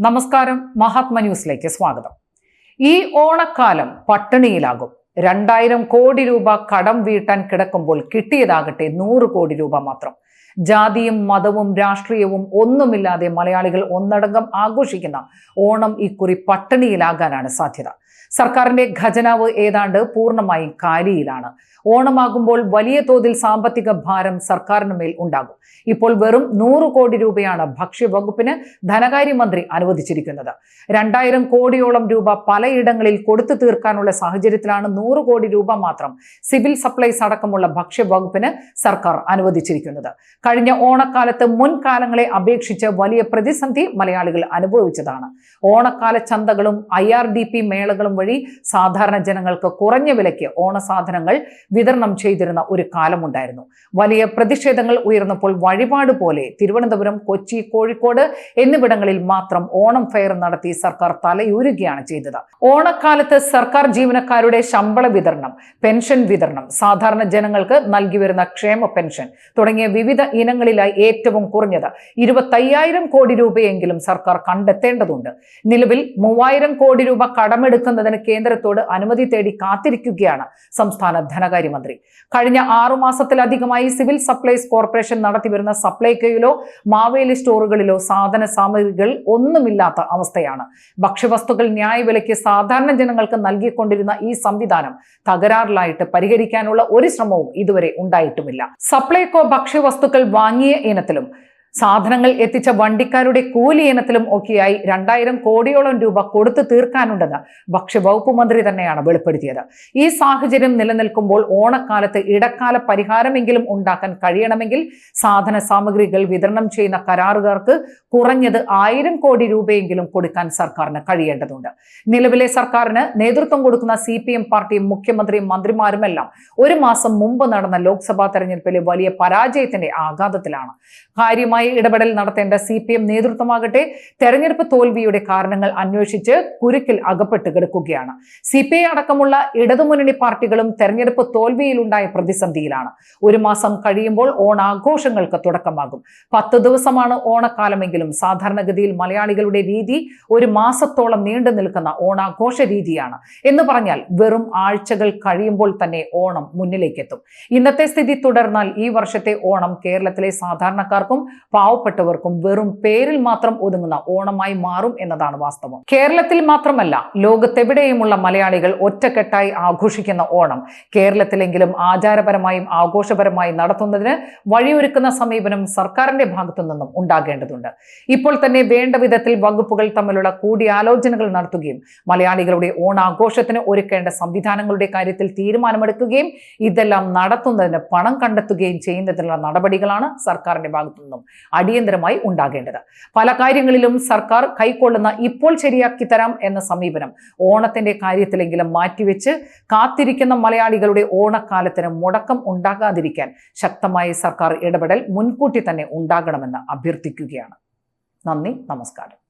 നമസ്കാരം മഹാത്മ ന്യൂസിലേക്ക് സ്വാഗതം. ഈ ഓണക്കാലം പട്ടിണിയിലാകും. രണ്ടായിരം കോടി രൂപ കടം വീട്ടാൻ കിടക്കുമ്പോൾ കിട്ടിയതാകട്ടെ നൂറ് കോടി രൂപ മാത്രം. ജാതിയും മതവും രാഷ്ട്രീയവും ഒന്നുമില്ലാതെ മലയാളികൾ ഒന്നടങ്കം ആഘോഷിക്കുന്ന ഓണം ഇക്കുറി പട്ടിണിയിലാകാനാണ് സാധ്യത. സർക്കാരിന്റെ ഖജനാവ് ഏതാണ്ട് പൂർണമായും കാലിയിലാണ്. ഓണമാകുമ്പോൾ വലിയ തോതിൽ സാമ്പത്തിക ഭാരം സർക്കാരിന് മേൽ ഉണ്ടാകും. ഇപ്പോൾ വെറും നൂറ് കോടി രൂപയാണ് ഭക്ഷ്യവകുപ്പിന് ധനകാര്യമന്ത്രി അനുവദിച്ചിരിക്കുന്നത്. രണ്ടായിരം കോടിയോളം രൂപ പലയിടങ്ങളിൽ കൊടുത്തു തീർക്കാനുള്ള സാഹചര്യത്തിലാണ് നൂറ് കോടി രൂപ മാത്രം സിവിൽ സപ്ലൈസ് അടക്കമുള്ള ഭക്ഷ്യവകുപ്പിന് സർക്കാർ അനുവദിച്ചിരിക്കുന്നത്. കഴിഞ്ഞ ഓണക്കാലത്ത് മുൻകാലങ്ങളെ അപേക്ഷിച്ച് വലിയ പ്രതിസന്ധി മലയാളികൾ അനുഭവിച്ചതാണ്. ഓണക്കാല ചന്തകളും ഐ ആർ ഡി പി മേളകളും വഴി സാധാരണ ജനങ്ങൾക്ക് കുറഞ്ഞ വിലയ്ക്ക് ഓണസാധനങ്ങൾ വിതരണം ചെയ്തിരുന്ന ഒരു കാലമുണ്ടായിരുന്നു. വലിയ പ്രതിഷേധങ്ങൾ ഉയർന്നപ്പോൾ വഴിപാട് പോലെ തിരുവനന്തപുരം കൊച്ചി കോഴിക്കോട് എന്നിവിടങ്ങളിൽ മാത്രം ഓണം ഫെയർ നടത്തി സർക്കാർ തലയൂരുകയാണ് ചെയ്തത്. ഓണക്കാലത്ത് സർക്കാർ ജീവനക്കാരുടെ ശമ്പള വിതരണം പെൻഷൻ വിതരണം സാധാരണ ജനങ്ങൾക്ക് നൽകി വരുന്ന ക്ഷേമ പെൻഷൻ തുടങ്ങിയ വിവിധ ഇനങ്ങളിലായി ഏറ്റവും കുറഞ്ഞത് ഇരുപത്തയ്യായിരം കോടി രൂപയെങ്കിലും സർക്കാർ കണ്ടെത്തേണ്ടതുണ്ട്. നിലവിൽ മൂവായിരം കോടി രൂപ കടമെടുക്കുന്നതിന് കേന്ദ്രത്തോട് അനുമതി തേടി കാത്തിരിക്കുകയാണ് സംസ്ഥാന ധനകാര്യമന്ത്രി. കഴിഞ്ഞ ആറു മാസത്തിലധികമായി സിവിൽ സപ്ലൈസ് കോർപ്പറേഷൻ നടത്തിവരുന്ന സപ്ലൈകോയിലോ മാവേലി സ്റ്റോറുകളിലോ സാധന സാമഗ്രികൾ ഒന്നുമില്ലാത്ത അവസ്ഥയാണ്. ഭക്ഷ്യവസ്തുക്കൾ ന്യായവിലയ്ക്ക് സാധാരണ ജനങ്ങൾക്ക് നൽകിക്കൊണ്ടിരുന്ന ഈ സംവിധാനം തകരാറിലായിട്ട് പരിഹരിക്കാനുള്ള ഒരു ശ്രമവും ഇതുവരെ ഉണ്ടായിട്ടുമില്ല. സപ്ലൈകോ ഭക്ഷ്യവസ്തുക്കൾ വാങ്ങിയ ഇനത്തിലും സാധനങ്ങൾ എത്തിച്ച വണ്ടിക്കാരുടെ കൂലി ഇനത്തിലും ഒക്കെയായി രണ്ടായിരം കോടിയോളം രൂപ കൊടുത്തു തീർക്കാനുണ്ടെന്ന് ഭക്ഷ്യവകുപ്പ് മന്ത്രി തന്നെയാണ് വെളിപ്പെടുത്തിയത്. ഈ സാഹചര്യം നിലനിൽക്കുമ്പോൾ ഓണക്കാലത്ത് ഇടക്കാല പരിഹാരമെങ്കിലും ഉണ്ടാക്കാൻ കഴിയണമെങ്കിൽ സാധന സാമഗ്രികൾ വിതരണം ചെയ്യുന്ന കരാറുകാർക്ക് കുറഞ്ഞത് ആയിരം കോടി രൂപയെങ്കിലും കൊടുക്കാൻ സർക്കാരിന് കഴിയേണ്ടതുണ്ട്. നിലവിലെ സർക്കാരിന് നേതൃത്വം കൊടുക്കുന്ന സി പി എം പാർട്ടിയും മുഖ്യമന്ത്രിയും മന്ത്രിമാരുമെല്ലാം ഒരു മാസം മുമ്പ് നടന്ന ലോക്സഭാ തെരഞ്ഞെടുപ്പിലെ വലിയ പരാജയത്തിന്റെ ആഘാതത്തിലാണ്. കാര്യമായി ഇടപെടൽ നടത്തേണ്ട സി പി എം നേതൃത്വമാകട്ടെ തെരഞ്ഞെടുപ്പ് തോൽവിയുടെ കാരണങ്ങൾ അന്വേഷിച്ച് കുരുക്കിൽ അകപ്പെട്ട് കിടക്കുകയാണ്. സി പി ഐ അടക്കമുള്ള ഇടതുമുന്നണി പാർട്ടികളും തെരഞ്ഞെടുപ്പ് തോൽവിയിലുണ്ടായ പ്രതിസന്ധിയിലാണ്. ഒരു മാസം കഴിയുമ്പോൾ ഓണാഘോഷങ്ങൾക്ക് തുടക്കമാകും. പത്ത് ദിവസമാണ് ഓണക്കാലമെങ്കിലും സാധാരണഗതിയിൽ മലയാളികളുടെ രീതി ഒരു മാസത്തോളം നീണ്ടു നിൽക്കുന്ന ഓണാഘോഷ രീതിയാണ്. എന്ന് പറഞ്ഞാൽ വെറും ആഴ്ചകൾ കഴിയുമ്പോൾ തന്നെ ഓണം മുന്നിലേക്കെത്തും. ഇന്നത്തെ സ്ഥിതി തുടർന്നാൽ ഈ വർഷത്തെ ഓണം കേരളത്തിലെ സാധാരണക്കാർക്കും പാവപ്പെട്ടവർക്കും വെറും പേരിൽ മാത്രം ഒതുങ്ങുന്ന ഓണമായി മാറും എന്നതാണ് വാസ്തവം. കേരളത്തിൽ മാത്രമല്ല ലോകത്തെവിടെയുമുള്ള മലയാളികൾ ഒറ്റക്കെട്ടായി ആഘോഷിക്കുന്ന ഓണം. കേരളത്തിലെങ്കിലും ആചാരപരമായും ആഘോഷപരമായും നടത്തുന്നതിന് വഴിയൊരുക്കുന്ന സമീപനം സർക്കാരിന്റെ ഭാഗത്തു നിന്നും ഉണ്ടാകേണ്ടതുണ്ട്. ഇപ്പോൾ തന്നെ വേണ്ട വിധത്തിൽ വകുപ്പുകൾ തമ്മിലുള്ള കൂടിയാലോചനകൾ നടത്തുകയും മലയാളികളുടെ ഓണാഘോഷത്തിന് ഒരുക്കേണ്ട സംവിധാനങ്ങളുടെ കാര്യത്തിൽ തീരുമാനമെടുക്കുകയും ഇതെല്ലാം നടത്തുന്നതിന് പണം കണ്ടെത്തുകയും ചെയ്യുന്നതിനുള്ള നടപടികളാണ് സർക്കാരിന്റെ ഭാഗത്തു നിന്നും അടിയന്തരമായി ഉണ്ടാകേണ്ടത്. പല കാര്യങ്ങളിലും സർക്കാർ കൈക്കൊള്ളുന്ന ഇപ്പോൾ ശരിയാക്കി തരാം എന്ന സമീപനം ഓണത്തിന്റെ കാര്യത്തിലെങ്കിലും മാറ്റിവെച്ച് കാത്തിരിക്കുന്ന മലയാളികളുടെ ഓണക്കാലത്തിന് മുടക്കം ഉണ്ടാകാതിരിക്കാൻ ശക്തമായി സർക്കാർ ഇടപെടൽ മുൻകൂട്ടി തന്നെ ഉണ്ടാകണമെന്ന് അഭ്യർത്ഥിക്കുകയാണ്. നന്ദി നമസ്കാരം.